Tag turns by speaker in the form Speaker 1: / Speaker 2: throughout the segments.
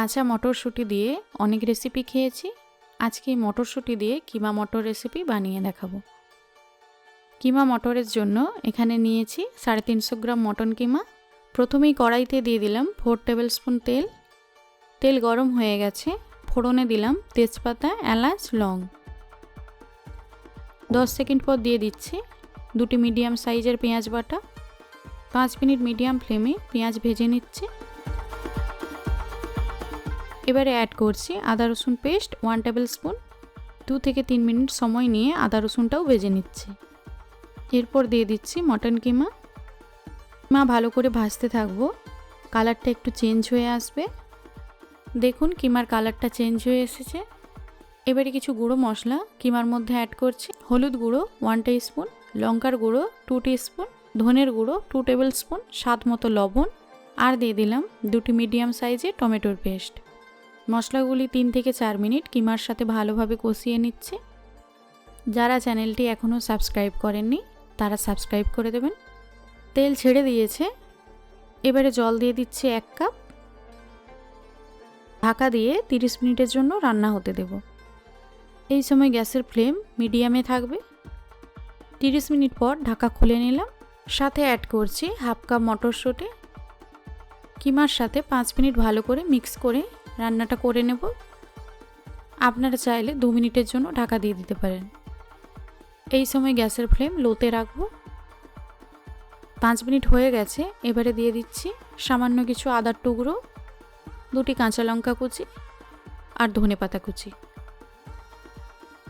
Speaker 1: কাঁচা মটরশুঁটি দিয়ে অনেক রেসিপি খেয়েছি। আজকে মটরশুঁটি দিয়ে কিমা মটর রেসিপি বানিয়ে দেখাবো। কিমা মটরের জন্য এখানে নিয়েছি সাড়ে তিনশো গ্রাম মটন কিমা। প্রথমেই কড়াইতে দিয়ে দিলাম ফোর টেবিল স্পুন তেল। তেল গরম হয়ে গেছে। ফোড়নে দিলাম তেজপাতা, এলাচ, লং। দশ সেকেন্ড পর দিয়ে দিচ্ছি দুটি মিডিয়াম সাইজের পেঁয়াজ বাটা। পাঁচ মিনিট মিডিয়াম ফ্লেমে পেঁয়াজ ভেজে নিচ্ছে। এবারে অ্যাড করছি আদা, রসুন পেস্ট ওয়ান টেবিল স্পুন দু থেকে তিন মিনিট সময় নিয়ে আদা, রসুনটাও ভেজে নিচ্ছি। এরপর দিয়ে দিচ্ছি মটন কিমা। মা ভালো করে ভাজতে থাকব কালারটা একটু চেঞ্জ হয়ে আসবে। দেখুন কিমার কালারটা চেঞ্জ হয়ে এসেছে। এবারে কিছু গুঁড়ো মশলা, কিমার মধ্যে অ্যাড করছি হলুদ গুঁড়ো ওয়ান স্পুন লঙ্কার গুঁড়ো টু স্পুন ধনের গুঁড়ো টু টেবিল স্পুন স্বাদ মতো লবণ, আর দিয়ে দিলাম দুটি মিডিয়াম সাইজের টমেটোর পেস্ট মশলাগুলি তিন থেকে চার মিনিট কিমার সাথে ভালোভাবে কষিয়ে নিচ্ছে। যারা চ্যানেলটি এখনও সাবস্ক্রাইব করেননি, তারা সাবস্ক্রাইব করে দেবেন। তেল ছেড়ে দিয়েছে। এবারে জল দিয়ে দিচ্ছে এক কাপ। ঢাকা দিয়ে তিরিশ মিনিটের জন্য রান্না হতে দেব। এই সময় গ্যাসের ফ্লেম মিডিয়ামে থাকবে। তিরিশ মিনিট পর ঢাকা খুলে নিলাম। সাথে অ্যাড করছি হাফ কাপ মটরশুঁটি। কিমার সাথে পাঁচ মিনিট ভালো করে মিক্স করে রান্নাটা করে নেব। আপনারা চাইলে দু মিনিটের জন্য ঢাকা দিয়ে দিতে পারেন। এই সময় গ্যাসের ফ্লেম লোতে রাখব। পাঁচ মিনিট হয়ে গেছে, এবারে দিয়ে দিচ্ছি সামান্য কিছু আদার টুকরো, দুটি কাঁচা লঙ্কা কুচি আর ধনে পাতা কুচি।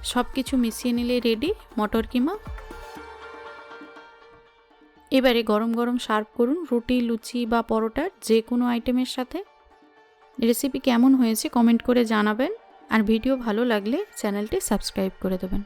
Speaker 1: সব কিছু মিশিয়ে নিলে রেডি, মটর কিমা। এবারে গরম গরম সার্ভ করুন রুটি, লুচি বা পরোটার যে কোনো আইটেমের সাথে। রেসিপি কেমন হয়েছে কমেন্ট করে জানাবেন। আর ভিডিও ভালো লাগলে চ্যানেলটি সাবস্ক্রাইব করে দেবেন।